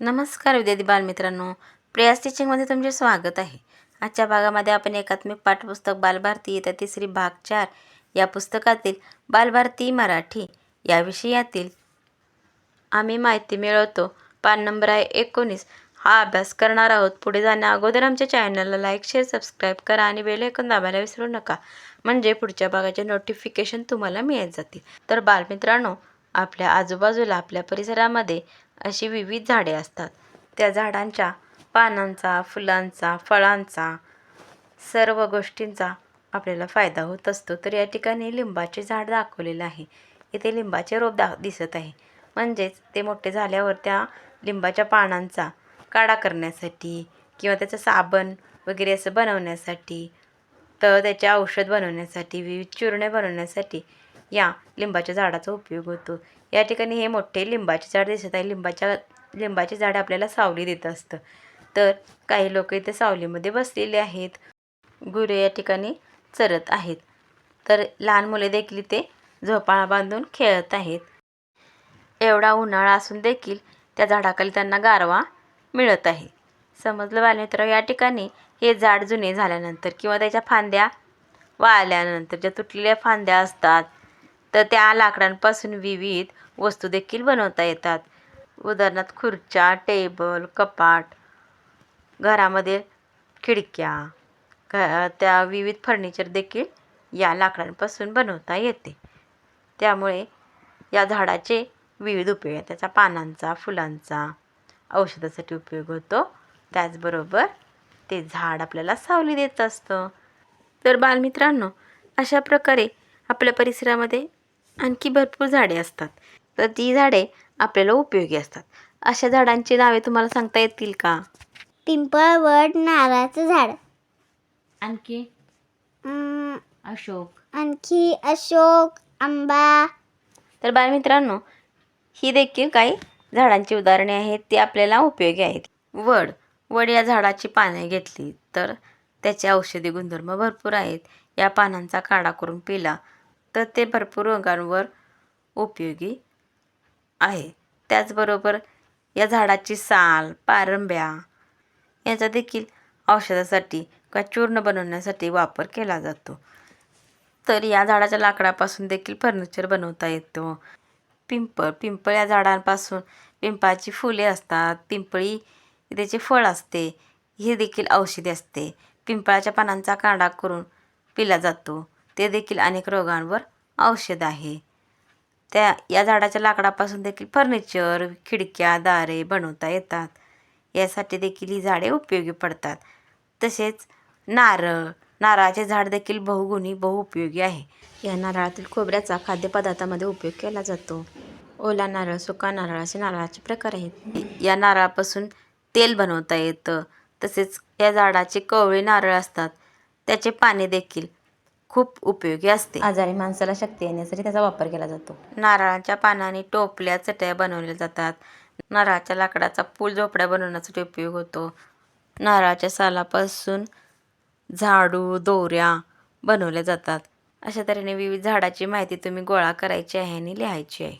नमस्कार विद्यार्थी बालमित्रांनो. प्रियास टीचिंगमध्ये तुमचे स्वागत आहे. आजच्या भागामध्ये आपण एकात्मिक पाठ्यपुस्तक बालभारती येत्या तिसरी भाग चार या पुस्तकातील बालभारती मराठी या विषयातील आम्ही माहिती मिळवतो. पान नंबर आहे एकोणीस. हा अभ्यास करणार आहोत. पुढे जाण्या अगोदर आमच्या चॅनलला लाईक शेअर सबस्क्राईब करा आणि बेल ऐकून दाबायला विसरू नका. म्हणजे पुढच्या भागाचे नोटिफिकेशन तुम्हाला मिळत जातील. तर बालमित्रांनो आपल्या आजूबाजूला आपल्या परिसरामध्ये अशी विविध झाडे असतात. त्या झाडांच्या पानांचा फुलांचा फळांचा सर्व गोष्टींचा आपल्याला फायदा होत असतो. तर या ठिकाणी लिंबाचे झाड दाखवलेलं आहे. इथे लिंबाचे रोप दा दिसत आहे. म्हणजेच ते मोठे झाल्यावर त्या लिंबाच्या पानांचा काढा करण्यासाठी किंवा त्याचं साबण वगैरे असं बनवण्यासाठी तर त्याचे औषध बनवण्यासाठी विविध चूर्णे बनवण्यासाठी या लिंबाच्या झाडाचा उपयोग होतो. या ठिकाणी हे मोठे लिंबाचे झाड दिसत आहे. लिंबाच्या लिंबाचे झाड आपल्याला सावली देत असतं. तर काही लोक इथे सावलीमध्ये बसलेले आहेत. गुरे या ठिकाणी चरत आहेत. तर लहान मुले देखील इथे झोपाळा बांधून खेळत आहेत. एवढा उन्हाळा असून देखील त्या झाडाखाली त्यांना गारवा मिळत आहे. समजलं बालमित्र या ठिकाणी हे झाड जुने झाल्यानंतर किंवा त्याच्या फांद्या वाळल्यानंतर ज्या तुटलेल्या फांद्या असतात तर त्या लाकडांपासून विविध वस्तू देखील बनवता येतात. उदाहरणार्थ खुर्च्या टेबल कपाट घरामध्ये खिडक्या घ त्या विविध फर्निचर देखील या लाकडांपासून बनवता येते. त्यामुळे या झाडाचे विविध उपयोग आहेत. त्याचा पानांचा फुलांचा औषधासाठी उपयोग होतो. त्याचबरोबर ते झाड आपल्याला सावली देत असतं. तर बालमित्रांनो अशा प्रकारे आपल्या परिसरामध्ये आणखी भरपूर झाडे असतात. तर ती झाडे आपल्याला उपयोगी असतात. अशा झाडांची नावे तुम्हाला सांगता येतील का? पिंपळ वड नारळाचं झाड. आणखी? अशोक. आणखी अशोक आंबा. तर बालमित्रांनो ही देखील काही झाडांची उदाहरणे आहेत. ती आपल्याला उपयोगी आहेत. वड. वड या झाडाची पाने घेतली तर त्याचे औषधी गुणधर्म भरपूर आहेत. या पानांचा काढा करून पिला तर ते भरपूर रोगांवर उपयोगी आहे. त्याचबरोबर या झाडाची साल पारंब्या याचा देखील औषधासाठी किंवा चूर्ण बनवण्यासाठी वापर केला जातो. तर या झाडाच्या लाकडापासून देखील फर्निचर बनवता येतो. पिंपळ पिंपळ या झाडांपासून पिंपळाची फुले असतात. पिंपळी त्याचे फळ असते. हे देखील औषधी असते. पिंपळाच्या पानांचा काढा करून पिला जातो. ते देखील अनेक रोगांवर औषध आहे. त्या या झाडाच्या लाकडापासून देखील फर्निचर खिडक्या दारे बनवता येतात. यासाठी देखील ही झाडे उपयोगी पडतात. तसेच नारळ नारळाचे झाड देखील बहुगुणी बहुउपयोगी आहे. या नारळातील खोबऱ्याचा खाद्यपदार्थामध्ये उपयोग केला जातो. ओला नारळ सुका नारळ असे नारळाचे प्रकार आहेत. या नारळापासून तेल बनवता येतं. तसेच या झाडाचे कवळे नारळ असतात. त्याचे पाने देखील खूप उपयोगी असते. आजारी माणसाला शक्ती येण्यासाठी त्याचा वापर केला जातो. नारळाच्या पानाने टोपल्या चटया बनवल्या जातात. नारळाच्या लाकडाचा पूल झोपड्या बनवण्यासाठी उपयोग होतो. नारळाच्या सालापासून झाडू दोऱ्या बनवल्या जातात. अशा तऱ्हेने विविध झाडाची माहिती तुम्ही गोळा करायची आहे आणि लिहायची आहे.